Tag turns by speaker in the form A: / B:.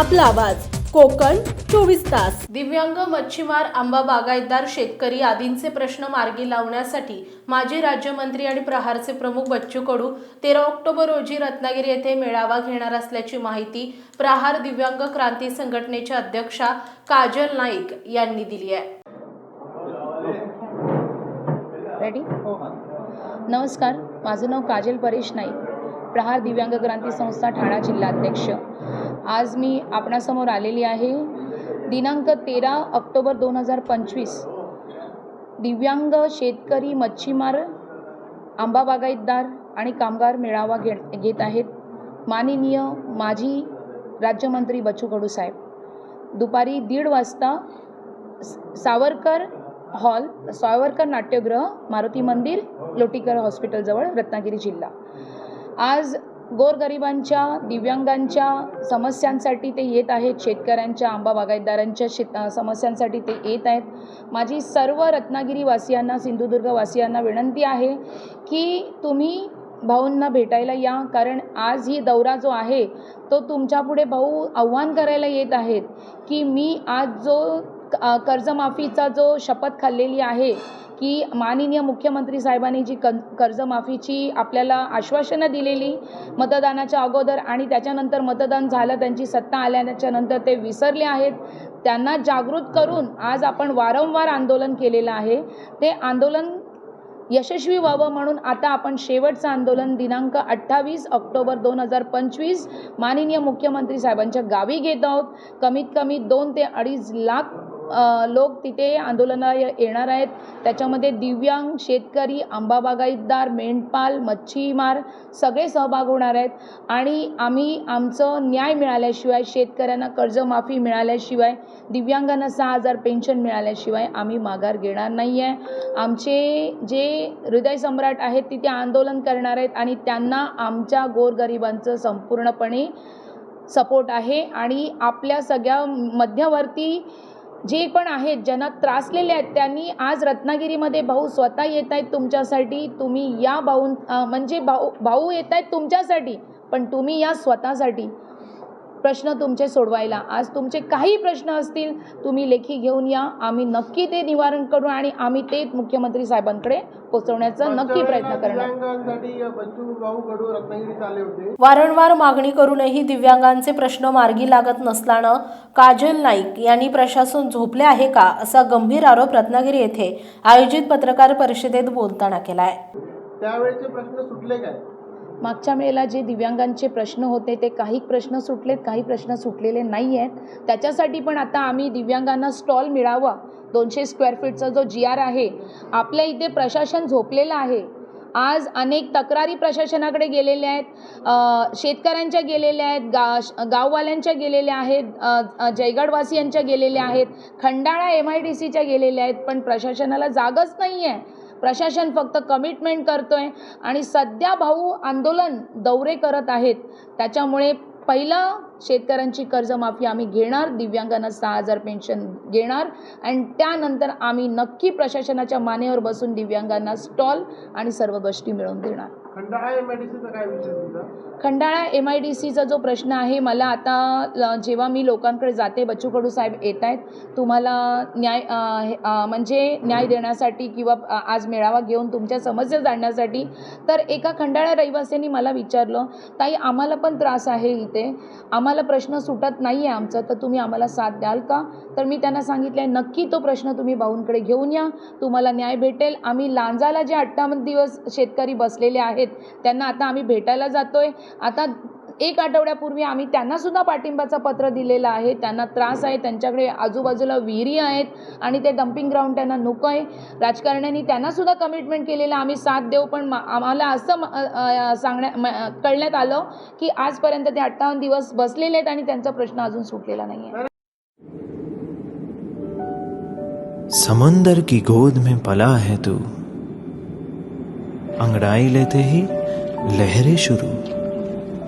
A: आपला आवाज. कोकण चोवीस तास.
B: दिव्यांग मच्छीमार आंबा बागायतदार शेतकरी आदींचे प्रश्न मार्गी लावण्यासाठी माजी राज्यमंत्री आणि प्रहारचे प्रमुख बच्चू कडू तेरा ऑक्टोबर रोजी रत्नागिरी येथे मेळावा घेणार असल्याची माहिती प्रहार दिव्यांग क्रांती संघटनेच्या अध्यक्षा काजल नाईक यांनी दिली आहे.
C: रेडी नमस्कार माझं नाव काजल परेश नाईक प्रहार दिव्यांग क्रांती संस्था ठाणा जिल्हाध्यक्ष. आज मी आपणासमोर आलेली आहे. दिनांक तेरा ऑक्टोबर दोन हजार पंचवीस. दिव्यांग शेतकरी मच्छीमार आंबा बागायतदार आणि कामगार मेळावा घे घेत आहेत. माननीय माजी राज्यमंत्री बच्चू कडू साहेब. दुपारी दीड वाजता सावरकर हॉल सावरकर नाट्यगृह मारुती मंदिर लोटीकर हॉस्पिटलजवळ रत्नागिरी जिल्हा. आज गोरगरिबांच्या दिव्यांगांच्या समस्यांसाठी ते येत आहेत. शेतकऱ्यांच्या आंबा बागायतदारांच्या शेत समस्यांसाठी ते येत आहेत. माझी सर्व रत्नागिरीवासियांना सिंधुदुर्गवासियांना विनंती आहे की तुम्ही भाऊंना भेटायला या. कारण आज ही दौरा जो आहे तो तुमच्यापुढे भाऊ आव्हान करायला येत आहेत की मी आज जो कर्जमाफीचा जो शपथ खाल्लेली आहे की माननीय मुख्यमंत्री साहेबांनी जी कन कर्जमाफीची आपल्याला आश्वासनं दिलेली मतदानाच्या अगोदर आणि त्याच्यानंतर मतदान झालं त्यांची सत्ता आल्याच्यानंतर ते विसरले आहेत त्यांना जागृत करून आज आपण वारंवार आंदोलन केलेलं आहे. ते आंदोलन यशस्वी व्हावं म्हणून आता आपण शेवटचं आंदोलन दिनांक अठ्ठावीस ऑक्टोबर दोन हजार पंचवीस माननीय मुख्यमंत्री साहेबांच्या गावी घेत आहोत. कमीत कमी दोन ते अडीच लाख लोक तिथे आंदोलना येणार आहेत. त्याच्यामध्ये दिव्यांग शेतकरी आंबा बागायतदार मेंढपाल मच्छीमार सगळे सहभाग होणार आहेत. आणि आम्ही आमचं न्याय मिळाल्याशिवाय शेतकऱ्यांना कर्जमाफी मिळाल्याशिवाय दिव्यांगांना सहा हजार पेन्शन मिळाल्याशिवाय आम्ही माघार घेणार नाही आहे आमचे जे हृदय सम्राट आहेत तिथे आंदोलन करणार आहेत आणि त्यांना आमच्या गोरगरिबांचं संपूर्णपणे सपोर्ट आहे. आणि आपल्या सगळ्या मध्यवर्ती जे पण आहेत ज्यांना त्रासलेले आहेत त्यांनी आज रत्नागिरीमध्ये भाऊ स्वतः येत आहेत तुमच्यासाठी. तुम्ही या भाऊ म्हणजे भाऊ भाऊ येत आहेत तुमच्यासाठी पण तुम्ही या स्वतःसाठी. प्रश्न तुमचे सोडवायला. आज तुमचे काही प्रश्न असतील तुम्ही लेखी घेऊन या. आम्ही नक्की ते निवारण करू आणि आम्ही ते मुख्यमंत्री साहेबांकडे पोचवण्याचा नक्की प्रयत्न करणार.
B: वारंवार मागणी करूनही दिव्यांगांचे प्रश्न मार्गी लागत नसल्यानं काजल नाईक यांनी प्रशासन झोपले आहे का असा गंभीर आरोप रत्नागिरी येथे आयोजित पत्रकार परिषदेत बोलताना केलाय.
D: त्यावेळेचे प्रश्न सुटले काय?
C: मागच्या वेळेला जे दिव्यांगांचे प्रश्न होते ते काही प्रश्न सुटलेत काही प्रश्न सुटलेले नाही आहेत त्याच्यासाठी पण आता आम्ही दिव्यांगांना स्टॉल मिळावा. दोनशे स्क्वेअर फीटचा जो जी आर आहे आपल्या इथे प्रशासन झोपलेलं आहे. आज अनेक तक्रारी प्रशासनाकडे गेलेल्या आहेत. शेतकऱ्यांच्या गेलेल्या आहेत गा गाववाल्यांच्या गेलेल्या आहेत जयगडवासियांच्या गेलेल्या आहेत खंडाळा एम आय डी सीच्या गेलेल्या आहेत पण प्रशासनाला जागच नाही आहे प्रशासन फक्त कमिटमेंट करतोय आणि सध्या भाऊ आंदोलन दौरे करत आहेत. त्याच्यामुळे पहिलं शेतकऱ्यांची कर्जमाफी आम्ही घेणार दिव्यांगांना सहा हजार पेन्शन घेणार आणि त्यानंतर आम्ही नक्की प्रशासनाच्या मानेवर बसून दिव्यांगांना स्टॉल आणि सर्व गोष्टी मिळवून देणार.
D: खंडाळा एम आय डी सीचा
C: जो प्रश्न आहे मला आता जेव्हा मी लोकांकडे जाते बच्चू कडू साहेब येत आहेत तुम्हाला न्याय हे, म्हणजे न्याय देण्यासाठी किंवा आज मेळावा घेऊन तुमच्या समस्या जाणण्यासाठी तर एका खंडाळा रहिवासीयांनी मला विचारलं ताई आम्हाला पण त्रास आहे इथे. आम्हाला प्रश्न सुटत नाही आहे आमचा तर तुम्ही आम्हाला साथ द्याल का? तर मी त्यांना सांगितलं आहे नक्की तो प्रश्न तुम्ही भाऊंकडे घेऊन या. तुम्हाला न्याय भेटेल. आम्ही लांजाला जे अठ्ठावन्न दिवस शेतकरी बसलेले आहेत त्यांना आता आम्ही भेटायला जातोय. आता एक आठवड्यापूर्वी आम्ही त्यांनासुद्धा पाठिंबाचं पत्र दिलेलं आहे. त्यांना त्रास आहे त्यांच्याकडे आजूबाजूला विहिरी आहेत आणि ते डम्पिंग ग्राउंड त्यांना नको आहे. राजकारण्यांनी त्यांनासुद्धा कमिटमेंट केलेलं आम्ही साथ देऊ पण आम्हाला असं सांगण्या कळण्यात आलं की आजपर्यंत ते अठ्ठावन्न दिवस बसलेले आहेत आणि त्यांचा प्रश्न अजून सुटलेला नाही आहे
E: समंदर की गोद में पला है तू। अंगड़ाई लेते ही लहरें शुरू।